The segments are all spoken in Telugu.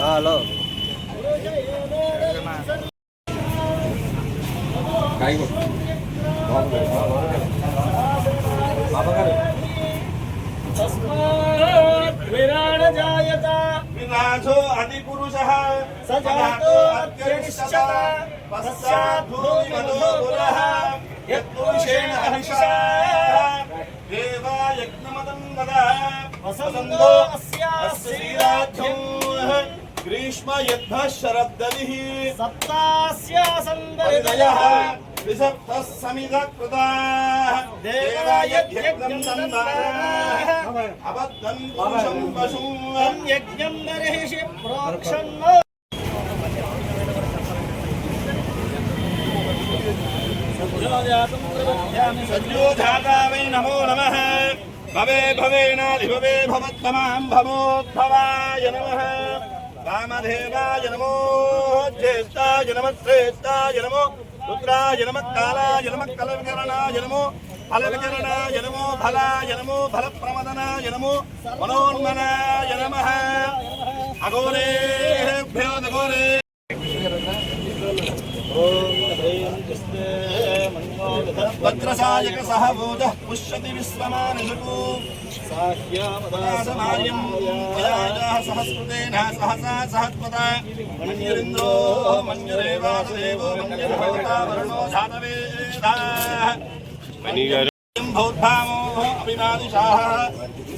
హలో विनाशो अधिपुरुषः स जातो अत्यनिश्चत पश्चाद्धूमिमनो पुरः यत्पुरुषेण हर्षा देवा यज्ञमदं वदः वसन्तो अस्यास्य श्रीराध्यं ग्रीष्म यद्भः शरद्दलिः सप्तास्यासन्दरिदयः विसप्तः समिधकृताः देवा यज्ञं दन्ताः अबद्धं पुरुषं पशुं यज्ञं नरहिषि प्रोक्षन् सद्योजातं वै नमो नमः भवे भवेनाधिभवे भवत्तमां भवोद्भवाय नमः वामदेवाय नमो ज्येष्ठाय नमः श्रेष्ठाय नमो। రుద్రా జనమ కాల జనమ కల వికరణ జనము ఫల వికరణ జనము ఫల జనము ఫల ప్రమదన జనము మనోన్మన జనమ అఘోరే అఘోరే వజ్రసాయక సహభూత పుష్యతి విశ్వమానుషకు सहस्कृतेन सहसा सहत्वता मन्युरिन्द्रो मन्युरेवासुदेवो मन्युर्भवता वरुणो धातवेदाः भौद्धामो अभिनादिशाः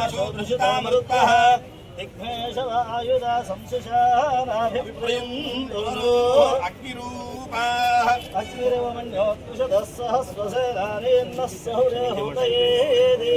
హర్షమాణాశోదృశితామరుత్తः దిగ్మేషవాయుధ సంశుషానాభిప్రయందోరూపాः అగ్నిరవమన్యోత్తుషదः సహస్వసేనానేన్నः సహురే హృదయేది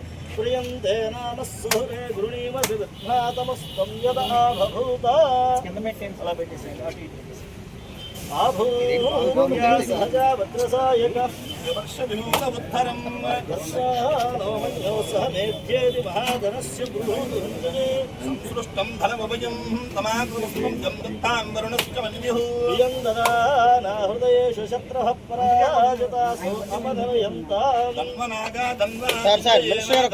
ప్రియంతే నామ సుహరే గృణీమసి విఘ్నాతమస్తం యదా బభూత అలా పెట్టేసేయండి. ఆభూయ సహజా భద్రసాయక విమర్శవినూతముత్తరం దర్శానోమన్యో సహ మేధ్యేది మహాధనస్య గృహోదుంజనే సంసృష్టం ధనమభయం తమాకృష్ణం తం దత్తాం వరుణశ్చ మన్యుః ప్రియందనా హృదయేషు శత్రః పరాజితాసు అమనయంతాం తన్వనాగా తన్వనా సార్, సార్, మినిస్టర్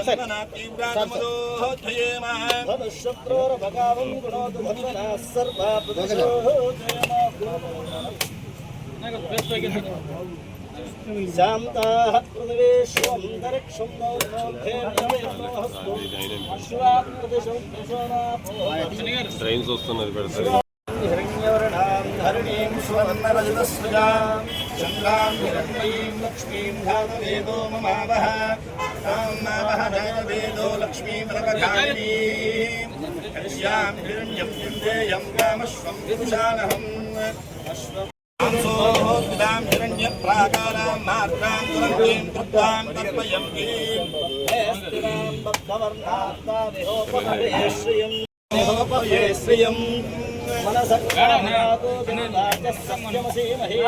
గారు ఒకసారి. తన్వనా తీవ్రాత్మదోధ్యేమ ధనుశత్రోరభగావం గుణోతు ధన్వనా సర్వా శాంతాః పృథివీశ్వం దరిక్షం ట్రైన్స్ వస్తున్నది పెడతారు హరిణీం స్వర్ణరజతస్రజాం చంద్రాం హిరణ్మయీం లక్ష్మీం ధాతవేదో మమావహ తాం మావహ ధాతవేదో లక్ష్మీం రవకాళీం కరిష్యాం హిరణ్యం చిందేయం కామశ్వం విభుషానహం అశ్వం హిరణ్యప్రాకారాం మాత్రాం తురంగీం కృత్వాం తర్పయం గీం భక్తవర్ణాత్మా విహోపహరే శ్రియం శ్రియం మనసక్రామాతో దినరాజస్సమ్యమసీమహే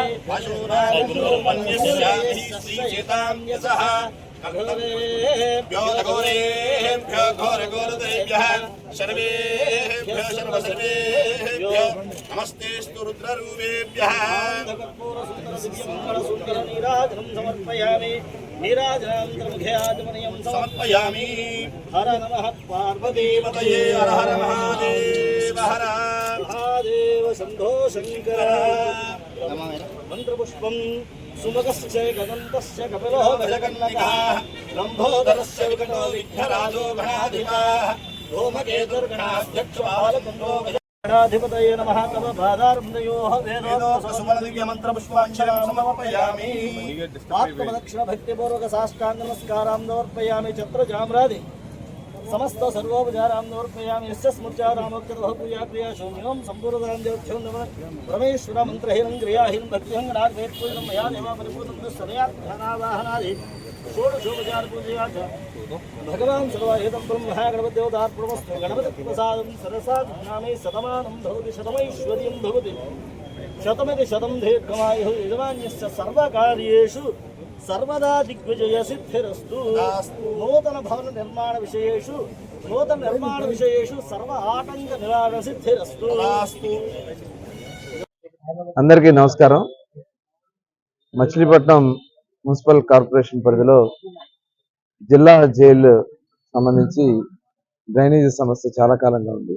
నమస్తేస్తు రుద్రరూపేభ్యः సమర్పయామి సమర్పయామి హర నమ పార్వతీ దేవతయే హర హర మహాదేవ హర మహాదేవ శంభో శంకర మంత్రపుష్పం సుమగస్య గదంతస్య కపిలో గజకన్నకः లంబోదరస్య వికటో విఘ్నరాజో గణాధిపः ధూమకేతుర్గణాధ్యక్షపాలకుండో గణాధిపతయే నమః తమ పాదార్భయోః వేదోక్తసుమన దివ్యమంత్రపుష్పాక్షరం సమర్పయామి ఆత్మదక్షిణ భక్తిపూర్వక సాష్టాంగ నమస్కారాం సమర్పయామి ఛత్రజామ్రాది సమస్త సర్వోపచారాం సమర్పయామి యస్య స్మృత్యారామోక్తః పూజా క్రియా శూన్యం సంపూర్ణదాం దేవత్యం నమ. పరమేశ్వర మంత్రహీనం క్రియాహీనం భక్తిహం గణాగ్వేత్పూజనం మయా దేవా పరిపూర్ణం సదయాత్మనావాహనాది షోడశోపచార పూజయా భగవాన్ సర్వహితం సరసా శతమానం భవతి శతమైశ్వర్యం భవతి. శతం దీర్ఘమాయు యజమాన్యస్య సర్వకార్యేషు సర్వదా దిగ్విజయ సిద్ధిరస్తు నూతన భవన నిర్మాణ విషయేషు నూతన నిర్మాణ విషయేషు సర్వ ఆటంక నివారణ సిద్ధిరస్తు అందరికీ నమస్కారం. మచిలీపట్నం మున్సిపల్ కార్పొరేషన్ పరిధిలో జిల్లా జైలు సంబంధించి డ్రైనేజీ సమస్య చాలా కాలంగా ఉంది.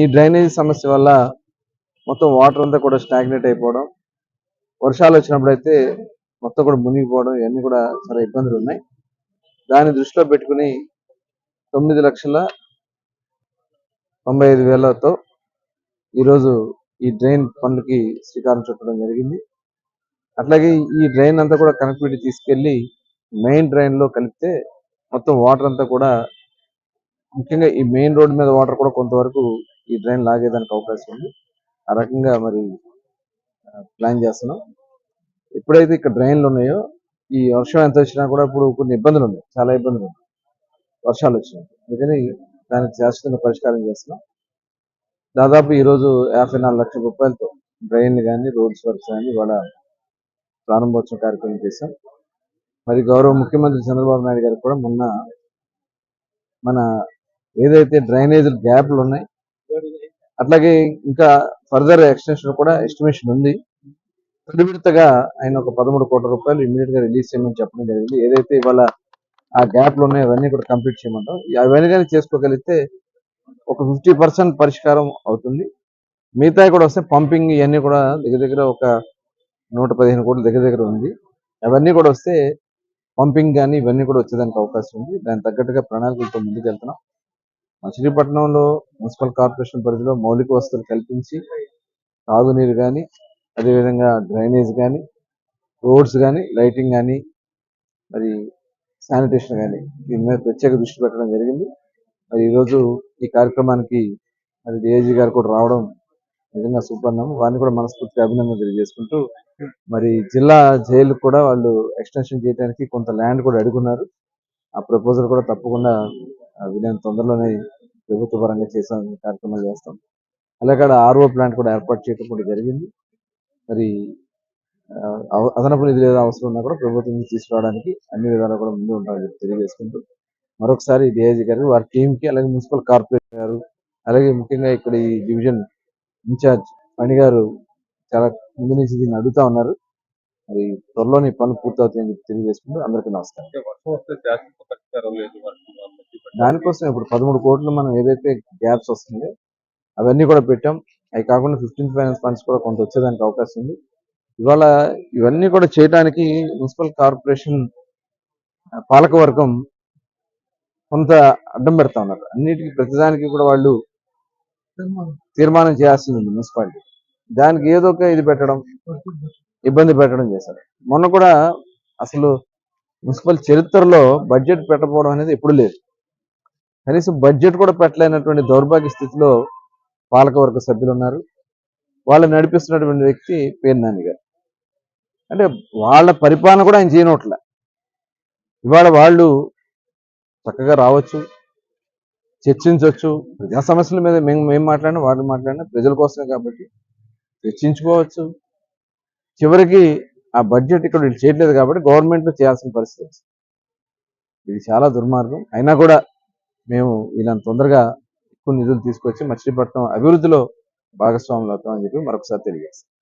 ఈ డ్రైనేజీ సమస్య వల్ల మొత్తం వాటర్ అంతా కూడా స్టాగ్నేట్ అయిపోవడం వర్షాలు వచ్చినప్పుడు అయితే మొత్తం కూడా మునిగిపోవడం ఇవన్నీ కూడా చాలా ఇబ్బందులు ఉన్నాయి. దాన్ని దృష్టిలో పెట్టుకుని తొమ్మిది లక్షల తొంభై ఐదు వేలతో ఈరోజు ఈ డ్రైన్ పనులకి శ్రీకారం చుట్టడం జరిగింది. అట్లాగే ఈ డ్రైన్ అంతా కూడా కనెక్టివిటీ తీసుకెళ్ళి మెయిన్ డ్రైన్లో కలిపితే మొత్తం వాటర్ అంతా కూడా ముఖ్యంగా ఈ మెయిన్ రోడ్ మీద వాటర్ కూడా కొంతవరకు ఈ డ్రైన్ లాగేదానికి అవకాశం ఉంది. ఆ రకంగా మరి ప్లాన్ చేస్తున్నాం. ఎప్పుడైతే ఇక్కడ డ్రైన్లు ఉన్నాయో ఈ వర్షం ఎంత వచ్చినా కూడా ఇప్పుడు కొన్ని ఇబ్బందులు ఉన్నాయి. చాలా ఇబ్బందులు ఉన్నాయి. వర్షాలు వచ్చినాయి. అందుకని దానికి శాశ్వతంగా పరిష్కారం చేస్తున్నాం. దాదాపు ఈరోజు యాభై నాలుగు లక్షల రూపాయలతో డ్రైన్ కానీ రోడ్స్ వర్క్స్ కానీ ఇవాళ ప్రారంభోత్సవం కార్యక్రమం చేశాం. మరి గౌరవ ముఖ్యమంత్రి చంద్రబాబు నాయుడు గారు కూడా మొన్న మన ఏదైతే డ్రైనేజ్ గ్యాప్లు ఉన్నాయి అట్లాగే ఇంకా ఫర్దర్ ఎక్స్టెన్షన్ కూడా ఎస్టిమేషన్ ఉంది. తొలి విడతగా ఆయన ఒక పదమూడు కోట్ల రూపాయలు ఇమీడియట్గా రిలీజ్ చేయమని చెప్పడం జరిగింది. ఏదైతే ఇవాళ ఆ గ్యాప్లు ఉన్నాయో అవన్నీ కూడా కంప్లీట్ చేయమంటాం. అవన్నీ కానీ చేసుకోగలిగితే ఒక ఫిఫ్టీ పర్సెంట్ పరిష్కారం అవుతుంది. మిగతా కూడా వస్తే పంపింగ్ ఇవన్నీ కూడా దగ్గర దగ్గర ఒక నూట పదిహేను కోట్ల దగ్గర దగ్గర ఉంది. అవన్నీ కూడా వస్తే పంపింగ్ కానీ ఇవన్నీ కూడా వచ్చేదానికి అవకాశం ఉంది. దానికి తగ్గట్టుగా ప్రణాళికలతో ముందుకు వెళ్తున్నాం మచిలీపట్నంలో మున్సిపల్ కార్పొరేషన్ పరిధిలో మౌలిక వసతులు కల్పించి తాగునీరు కానీ అదేవిధంగా డ్రైనేజ్ కానీ రోడ్స్ కానీ లైటింగ్ కానీ మరి శానిటేషన్ కానీ దీని మీద ప్రత్యేక దృష్టి పెట్టడం జరిగింది. మరి ఈరోజు ఈ కార్యక్రమానికి మరి డిఐజీ గారు కూడా రావడం నిజంగా సూపర్ణం వారిని కూడా మనస్ఫూర్తిగా అభినందన తెలియజేసుకుంటూ మరి జిల్లా జైలు కూడా వాళ్ళు ఎక్స్టెన్షన్ చేయడానికి కొంత ల్యాండ్ కూడా అడుగున్నారు. ఆ ప్రపోజల్ కూడా తప్పకుండా ఆ వీలైన తొందరలోనే ప్రభుత్వ పరంగా చేసే కార్యక్రమాలు చేస్తాం. అలాగే అక్కడ ఆర్ఓ ప్లాంట్ కూడా ఏర్పాటు చేయడం కూడా జరిగింది. మరి అవ- అదనపు నిధులు ఏదో అవసరం ఉన్నా కూడా ప్రభుత్వం నుంచి తీసుకురావడానికి అన్ని విధాలు కూడా ముందు ఉంటామని తెలియజేసుకుంటూ మరొకసారి డిఐజీ గారు వారి టీంకి అలాగే మున్సిపల్ కార్పొరేటర్ గారు అలాగే ముఖ్యంగా ఇక్కడ ఈ డివిజన్ ఇన్ఛార్జ్ పని గారు చాలా ముందు నుంచి దీన్ని అడుగుతా ఉన్నారు. మరి త్వరలోనే పనులు పూర్తవుతాయని చెప్పి తెలియజేసుకుంటూ అందరికీ నమస్కారం. దానికోసం ఇప్పుడు పదమూడు కోట్లు మనం ఏదైతే గ్యాప్స్ వస్తుందో అవన్నీ కూడా పెట్టాం. అవి కాకుండా ఫిఫ్టీన్ ఫైనాన్స్ ఫండ్స్ కూడా కొంత వచ్చేదానికి అవకాశం ఉంది. ఇవాళ ఇవన్నీ కూడా చేయడానికి మున్సిపల్ కార్పొరేషన్ పాలకవర్గం కొంత అడ్డం పెడతా ఉన్నారు. అన్నిటికీ ప్రతిదానికి కూడా వాళ్ళు తీర్మానం చేయాల్సింది ఉంది మున్సిపాలిటీ దానికి ఏదో ఒక ఇది పెట్టడం ఇబ్బంది పెట్టడం చేశారు. మొన్న కూడా అసలు మున్సిపల్ చరిత్రలో బడ్జెట్ పెట్టకపోవడం అనేది ఎప్పుడు లేదు. కనీసం బడ్జెట్ కూడా పెట్టలేనటువంటి దౌర్భాగ్య స్థితిలో పాలకవర్గ సభ్యులు ఉన్నారు. వాళ్ళు నడిపిస్తున్నటువంటి వ్యక్తి పేరు నాని గారు. అంటే వాళ్ళ పరిపాలన కూడా ఆయన చేయనట్లే. ఇవాళ వాళ్ళు చక్కగా రావచ్చు చర్చించవచ్చు ప్రజా సమస్యల మీద మేము మేము మాట్లాడినా వాళ్ళు మాట్లాడినా ప్రజల కోసమే కాబట్టి చర్చించుకోవచ్చు చివరికి ఆ బడ్జెట్ ఇక్కడ వీళ్ళు చేయట్లేదు కాబట్టి గవర్నమెంట్ చేయాల్సిన పరిస్థితి ఇది చాలా దుర్మార్గం. అయినా కూడా మేము ఇలాంటి తొందరగా ఎక్కువ నిధులు తీసుకొచ్చి మచిలీపట్నం అభివృద్ధిలో భాగస్వాములు అవుతామని చెప్పి మరొకసారి తెలియజేస్తాం.